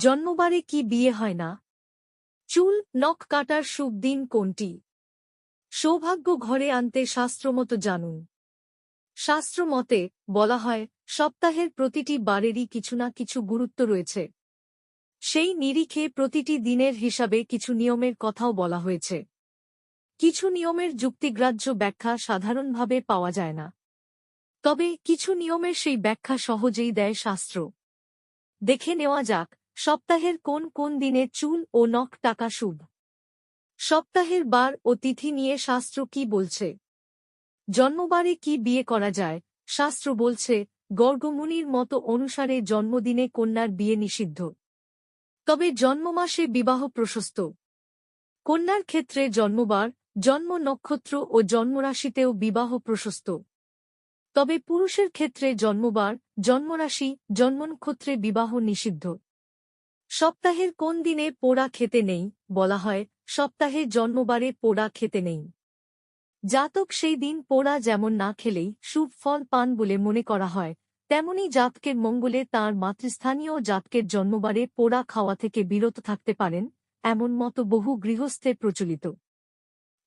জন্মবারে কি বিয়ে হয় না? চুল, নখ কাটার শুভ দিন কোনটি? সৌভাগ্য ঘরে আনতে শাস্ত্রমতো জানুন। শাস্ত্রমতে বলা হয়, সপ্তাহের প্রতিটি বারেরই কিছু না কিছু গুরুত্ব রয়েছে। সেই নিরিখে প্রতিটি দিনের হিসাবে কিছু নিয়মের কথাও বলা হয়েছে। কিছু নিয়মের যুক্তিগ্রাহ্য ব্যাখ্যা সাধারণভাবে পাওয়া যায় না। তবে কিছু নিয়মের সেই ব্যাখ্যা সহজেই দেয় শাস্ত্র। দেখে নেওয়া যাক সপ্তাহের কোন কোন দিনে চুল ও নখ টাকা শুভ? সপ্তাহের বার ও তিথি নিয়ে শাস্ত্র কি বলছে? জন্মবারে কি বিয়ে করা যায়? শাস্ত্র বলছে, গর্গমুনির মতো অনুসারে জন্মদিনে কন্যার বিয়ে নিষিদ্ধ। তবে জন্মমাসে বিবাহ প্রশস্ত। কন্যার ক্ষেত্রে জন্মবার, জন্ম নক্ষত্র ও জন্মরাশিতেও বিবাহ প্রশস্ত। তবে পুরুষের ক্ষেত্রে জন্মবার, জন্মরাশি, জন্মনক্ষত্রে বিবাহ নিষিদ্ধ। সপ্তাহের কোন দিনে পোড়া খেতে নেই, বলা হয়, সপ্তাহের জন্মবারে পোড়া খেতে নেই। জাতক সেই দিন পোড়া যেমন না খেলেই শুভ ফল পান বলে মনে করা হয়, তেমনি জাতকের মঙ্গলে তাঁর মাতৃস্থানীয় জাতকের জন্মবারে পোড়া খাওয়া থেকে বিরত থাকতে পারেন, এমন মতো বহু গৃহস্থে প্রচলিত।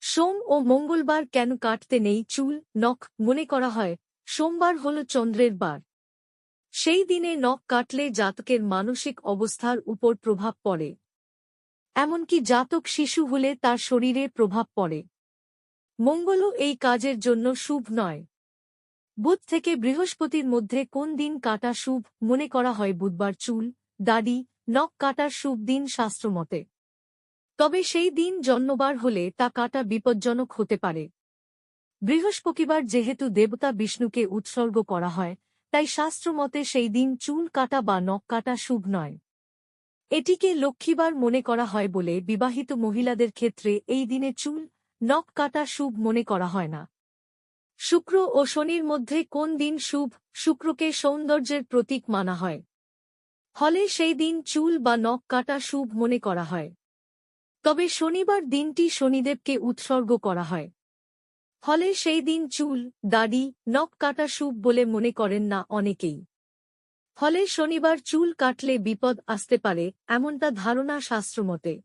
সোম ও মঙ্গলবার কেন কাটতে নেই চুল, নখ, মনে করা হয়, সোমবার হল চন্দ্রের বার। সেই দিনে নখ কাটলে জাতকের মানসিক অবস্থার উপর প্রভাব পড়ে। এমনকি জাতক শিশু হলে তার শরীরে প্রভাব পড়ে। মঙ্গলও এই কাজের জন্য শুভ নয়। বুধ থেকে বৃহস্পতির মধ্যে কোন দিন কাটা শুভ মনে করা হয়? বুধবার চুল, দাড়ি, নখ কাটার শুভ দিন শাস্ত্রমতে তবে সেই দিন জন্মবার হলে তা কাটা বিপজ্জনক হতে পারে। বৃহস্পতিবার যেহেতু দেবতা বিষ্ণুকে উৎসর্গ করা হয় তাই শাস্ত্রমতে সেই দিন চুল কাটা বা নখ কাটা শুভ নয়। এটিকে লক্ষ্মীবার মনে করা হয় বলে বিবাহিত মহিলাদের ক্ষেত্রে এই দিনে চুল, নখ কাটা শুভ মনে করা হয় না। শুক্র ও শনির মধ্যে কোন দিন শুভ, শুক্রকে সৌন্দর্যের প্রতীক মানা হয়? হলে সেই দিন চুল বা নখ কাটা শুভ মনে করা হয়। তবে শনিবার দিনটি শনিদেবকে উৎসর্গ করা হয়। ফলে সেই দিন চুল, দাড়ি, নখ কাটা শুভ বলে মনে করেন না অনেকেই। ফলে শনিবার চুল কাটলে বিপদ আসতে পারে, এমনটা ধারণা শাস্ত্রমতে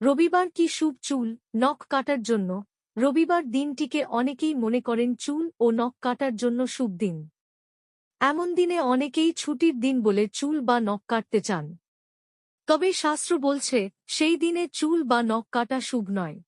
রবিবার কি শুভ চুল, নখ কাটার জন্য? রবিবার দিনটিকে অনেকেই মনে করেন চুল ও নখ কাটার জন্য শুভ দিন। এমন দিনে অনেকেই ছুটির দিন বলে চুল বা নখ কাটতে চান। তবে শাস্ত্র বলছে, সেই দিনে চুল বা নখ কাটা শুভ নয়।